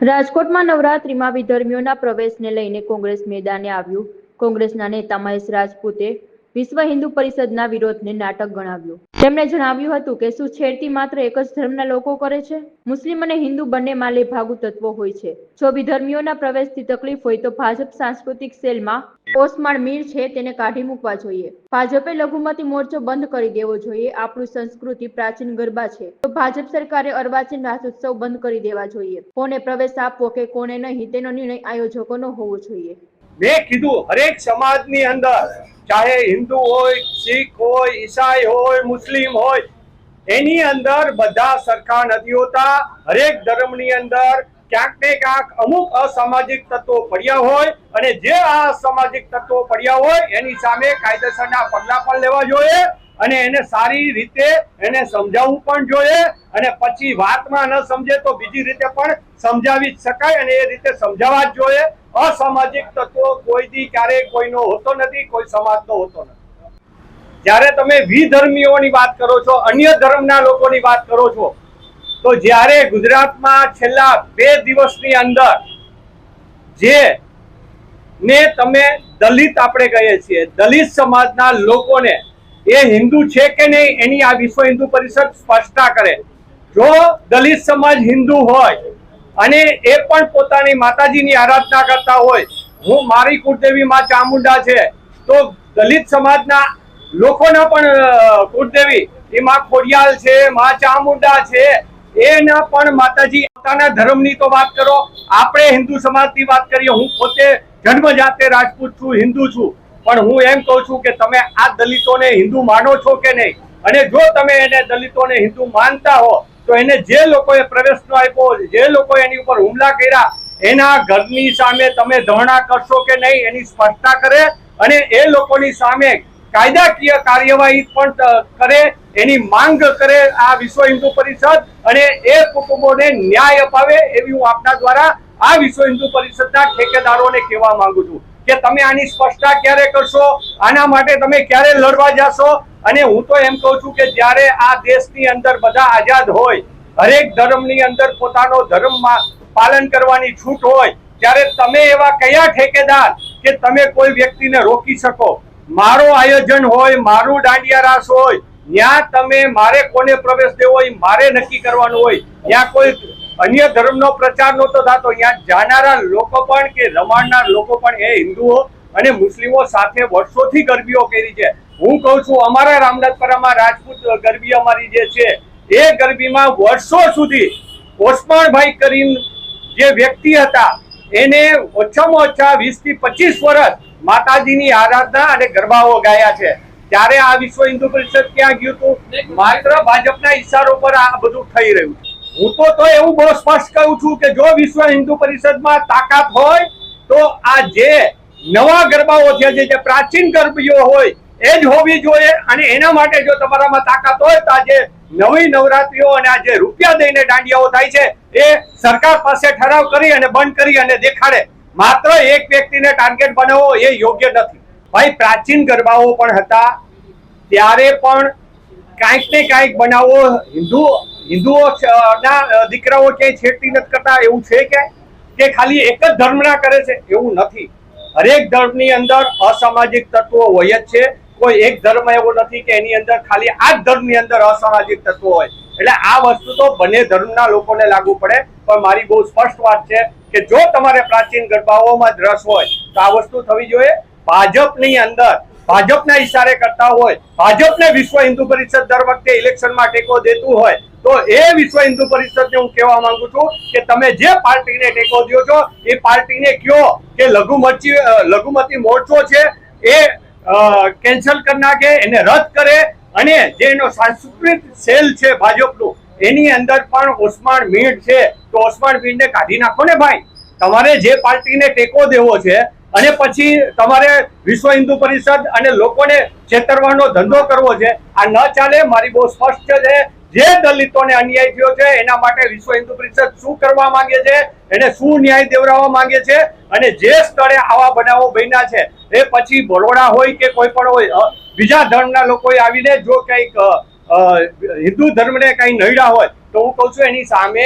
રાજકોટમાં નવરાત્રીમાં વિધર્મીઓના પ્રવેશને લઈને કોંગ્રેસ મેદાને આવ્યું. કોંગ્રેસના નેતા મહેશ રાજપૂતે વિશ્વ હિન્દુ પરિષદના વિરોધને નાટક ગણાવ્યું. તેમણે જણાવ્યું હતું કે શું છેડતી માત્ર એક જ ધર્મના લોકો કરે છે. મુસ્લિમ અને હિન્દુ બંનેમાં લેભાગુ તત્વો હોય છે. જો વિધર્મીઓના પ્રવેશથી તકલીફ હોય તો ભાજપ સાંસ્કૃતિક સેલમાં ઓસમાણ મીર છે તેને કાઢી મૂકવા જોઈએ. ભાજપે લઘુમતી મોરચો બંધ કરી દેવો જોઈએ. આપણું સંસ્કૃતિ પ્રાચીન ગરબા છે. તો ભાજપ સરકારે અર્વાચીન રાસોત્સવ બંધ કરી દેવા જોઈએ. કોને પ્રવેશ આપવો કે કોને નહીં તેનો નિર્ણય આયોજકોનો હોવો જોઈએ. મેં કીધું, હરેક સમાજની અંદર, ચાહે હિન્દુ હોય, શીખ હોય, ઈસાઈ હોય, મુસ્લિમ હોય, એની અંદર બધા સરખા નથી હોતા. હરેક ધર્મની અંદર ક્યાંક ને ક્યાંક અમુક અસામાજિક તત્વો પડ્યા હોય અને જે આ અસામાજિક તત્વો પડ્યા હોય, એની સામે કાયદેસરના પગલા પણ લેવા જોઈએ. અને એને સારી રીતે એને સમજાવવું પણ જોઈએ અને પછી વાતમાં ન સમજે તો બીજી રીતે પણ સમજાવી શકાય અને એ રીતે સમજાવવા જ જોઈએ. અસામાજિક તત્વો કોઈથી ક્યારેય કોઈનો હોતો નથી, કોઈ સમાજનો હોતો નથી. જ્યારે તમે વિધર્મીઓની વાત કરો છો, અન્ય ધર્મના લોકોની વાત કરો છો, તો જ્યારે ગુજરાતમાં છેલ્લા બે દિવસની અંદર જે ને તમે દલિત આપણે કહીએ છીએ, દલિત સમાજના લોકોને એ હિન્દુ છે કે નહીં એની આ વિશ્વ હિન્દુ પરિષદ સ્પષ્ટતા કરે. જો દલિત સમાજ હિન્દુ હોય અને એ પણ પોતાની માતાજીની આરાધના કરતા હોય, હું મારી કુળદેવી માં ચામુંડા છે, તો દલિત સમાજના લોકોના પણ કુળદેવી એ માં ખોડિયાલ છે, માં ચામુંડા છે, એના પણ માતાજી પોતાના ધર્મની તો વાત કરો. આપણે હિન્દુ સમાજની વાત કરીએ, હું પોતે જન્મજાતે રાજપૂત છું, હિન્દુ છું. પણ હું એમ કહું છું કે તમે આ દલિતોને હિન્દુ માનો છો કે નહીં? અને જો તમે એને દલિતોને હિન્દુ માનતા હો, તો એને જે લોકોએ પ્રવેશનો આપ્યો, જે લોકો એની ઉપર હુમલા કર્યા, એના ઘરની સામે તમે ધરણા કરશો કે નહીં એની સ્પષ્ટતા કરે અને એ લોકોની સામે કાયદાકીય કાર્યવાહી પણ કરે, એની માંગ કરે આ વિશ્વ હિન્દુ પરિષદ અને એ કુટુંબોને ન્યાય અપાવે એવી હું આપના દ્વારા આ વિશ્વ હિન્દુ પરિષદના ઠેકેદારોને કહેવા માંગુ છું. કે તમે આની સ્પષ્ટતા ક્યારે કરશો? આના માટે તમે ક્યારે લડવા જાશો? અને હું તો એમ કહું છું કે જ્યારે આ દેશની અંદર બધા આઝાદ હોય, હરેક ધર્મની અંદર પોતાનો ધર્મમાં પાલન કરવાની છૂટ હોય, ત્યારે તમે એવા કયા ઠેકેદાર કે તમે કોઈ વ્યક્તિને રોકી શકો? મારો આયોજન હોય, મારું દાંડિયા રાસ હોય, ત્યાં તમે મારે કોને પ્રવેશ દેવો હોય, મારે નક્કી કરવાનું હોય. ત્યાં કોઈ અન્ય ધર્મનો પ્રચાર નહોતો થતો. અહીંયા જાનારા લોકો પણ કે રમાડનાર લોકો પણ એ હિન્દુઓ અને મુસ્લિમો સાથે વર્ષોથી ગરબીઓ કરી છે. હું કહું છું, અમારા રામનાથપરામાં રાજપૂત ગરબી અમારી જે છે, એ ગરબીમાં વર્ષો સુધી ઓસમાણભાઈ કરીને જે વ્યક્તિ હતા, એને ઓછામાં ઓછા વીસથી પચીસ વર્ષ માતાજીની આરાધના અને ગરબાઓ ગાયા છે. ત્યારે આ વિશ્વ હિન્દુ પરિષદ ક્યાં ગયું હતું? માત્ર ભાજપના ઈશારો પર આ બધું થઈ રહ્યું છે. હું તો તો એવું બહુ સ્પષ્ટ કહું છું કે જો વિશ્વ હિન્દુ પરિષદમાં તાકાત હોય, તો આ જે નવા ગરબાઓ છે, જે જે પ્રાચીન ગરબીઓ હોય, એ જ હોવી જોઈએ અને એના માટે જો તમારામાં તાકાત હોય, તો આજે નવી નવરાત્રીઓ અને આજે રૂપિયા દઈને દાંડિયાઓ થાય છે, એ સરકાર પાસે ઠરાવ કરી અને બંધ કરી અને દેખાડે. માત્ર એક વ્યક્તિને ટાર્ગેટ બનાવવો એ યોગ્ય નથી. ભાઈ, પ્રાચીન ગરબાઓ પણ હતા. ત્યારે પણ કાંઈક ને કાંઈક બનાવો હિન્દુ હિન્દુઓ ના દીકરાઓ ક્યાંય છેડતી નથી કરતા, એવું છે કે? કે ખાલી એક જ ધર્મના કરે છે? એવું નથી. હરેક ધર્મની અંદર અસામાજિક તત્વો હોય જ છે. કોઈ એક ધર્મ એવો નથી કે એની અંદર ખાલી આ જ ધર્મની અંદર અસામાજિક તત્વો હોય. એટલે આ વસ્તુ તો બંને ધર્મના લોકોને લાગુ પડે. પણ મારી બહુ સ્પષ્ટ વાત છે કે જો તમારે પ્રાચીન ગરબાઓમાં જ રસ હોય, તો આ વસ્તુ થવી જોઈએ. ભાજપની અંદર ભાજપના ઈશારે કરતા હોય, ભાજપને વિશ્વ હિન્દુ પરિષદ દર વખતે ઇલેક્શનમાં ટેકો દેતું હોય, તો એ વિશ્વ હિન્દુ પરિષદને હું કહેવા માંગુ છું કે તમે જે પાર્ટીને ટેકો દો છો, એ પાર્ટીને કયો કે લઘુમતી લઘુમતી મોરચો છે, એ કેન્સલ કરી નાખે, એને રદ કરે, અને જે એનો સાંસ્કૃતિક સેલ છે ભાજપનું, એની અંદર પણ ઓસમાણ મીણ છે, તો ઓસમાણ મીણને કાઢી નાખો ને ભાઈ. તમારે જે પાર્ટીને ટેકો દેવો છે અને પછી તમારે વિશ્વ હિન્દુ પરિષદ અને લોકોને છેતરવાનો ધંધો કરવો છે. આ ન ચાલે, મારી બહુ સ્પષ્ટ છે. જે દલિતોને અન્યાય થયો છે, એના માટે વિશ્વ હિન્દુ પરિષદ શું કરવા માંગે છે? એને શું ન્યાય દેવડાવવા માંગે છે? અને જે સ્થળે આવા બનાવો બન્યા છે, એ પછી બરોડા હોય કે કોઈ પણ હોય બીજા ધર્મના લોકોએ આવીને જો કંઈક હિન્દુ ધર્મને કંઈ નડ્યા હોય, તો હું કહું છું એની સામે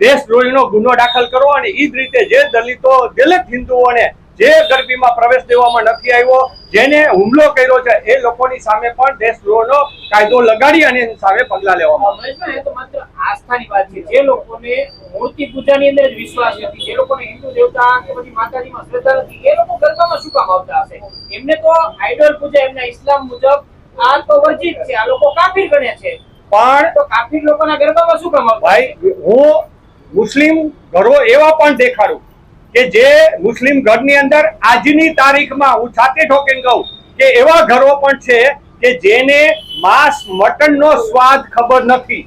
દેશદ્રોહીનો ગુનો દાખલ કરો અને એ જ રીતે જે દલિતો, દલિત હિન્દુઓને જે ગરબીમાં પ્રવેશ દેવામાં નથી આવ્યો જેને હુમલો કર્યો છે એ લોકોની સામે પણ દેશદ્રોહનો કાયદો લગાડી અને એની સામે પગલા લેવામાં આવે. તો માત્ર આસ્થાની વાત છે. જે લોકોને મૂર્તિ પૂજાની અંદર જ વિશ્વાસ નથી જે લોકોને હિન્દુ દેવતા કે પછી માતાજીમાં શ્રદ્ધા નથી એ લોકો ગરબામાં શું કામ આવતા હશે? એમને તો આઈડોલ પૂજા એમના ઇસ્લામ મુજબ આ તો વર્જિત છે આ લોકો કાફીર ગણે છે. પણ તો કાફીર લોકોના ગરબામાં શું કામ ભાઈ હું મુસ્લિમ ઘરો એવા પણ દેખાડું. કે જે મુસ્લિમ ઘરની અંદર આજની તારીખમાં હું છાતી ઠોકીને કહું કે એવા ઘરો પણ છે કે જેને માંસ મટનનો સ્વાદ ખબર નથી.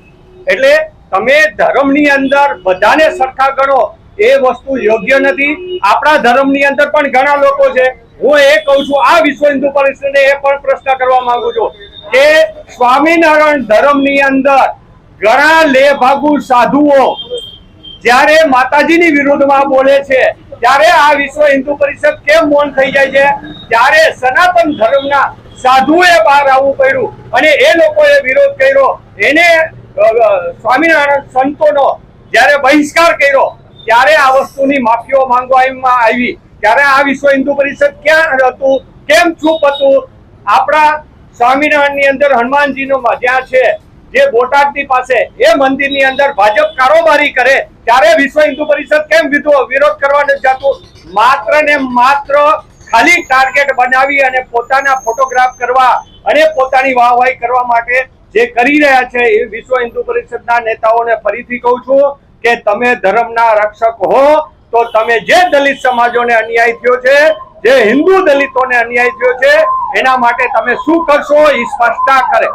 એટલે તમે ધર્મની અંદર બધાને સરખા ગણો, એ વસ્તુ યોગ્ય નથી. આપણા ધર્મની અંદર પણ ઘણા લોકો છે. હું એ કહું છું, આ વિશ્વ હિન્દુ પરિષદને એ પણ પ્રશ્ન કરવા માંગુ છું કે સ્વામિનારાયણ ધર્મની અંદર ઘણા લેભાગુ સાધુઓ જ્યારે માતાજીની વિરુદ્ધમાં બોલે છે, ત્યારે આ વિશ્વ હિન્દુ પરિષદ કેમ મૌન થઈ જાય છે? ત્યારે સનાતન ધર્મના સાધુએ બહાર આવવું પડ્યું અને એ લોકોએ વિરોધ કર્યો, એને સ્વામિનારાયણ સંતોનો જ્યારે બહિષ્કાર કર્યો, ત્યારે આ વસ્તુની માફીઓ માંગવામાં આવી. ત્યારે આ વિશ્વ હિન્દુ પરિષદ ક્યાં હતું, કેમ ચૂપ હતું? આપણા સ્વામિનારાયણની અંદર હનુમાનજીનો જ્યાં છે જે બોટાદની પાસે, એ મંદિરની અંદર ભાજપ કારોબારી કરે, ત્યારે વિશ્વ હિન્દુ પરિષદ કેમ વિરોધ કરવા નથી જતું? માત્ર ને માત્ર ખાલી ટાર્ગેટ બનાવી અને પોતાના ફોટોગ્રાફ કરવા અને પોતાની વાહવાહી કરવા માટે જે કરી રહ્યા છે, એ વિશ્વ હિન્દુ પરિષદના નેતાઓને ફરીથી કહું છું કે તમે ધર્મના રક્ષક હો, તો તમે જે દલિત સમાજોને અન્યાય થયો છે, જે હિન્દુ દલિતોને અન્યાય થયો છે, એના માટે તમે શું કરશો? એ સ્પષ્ટતા કરે.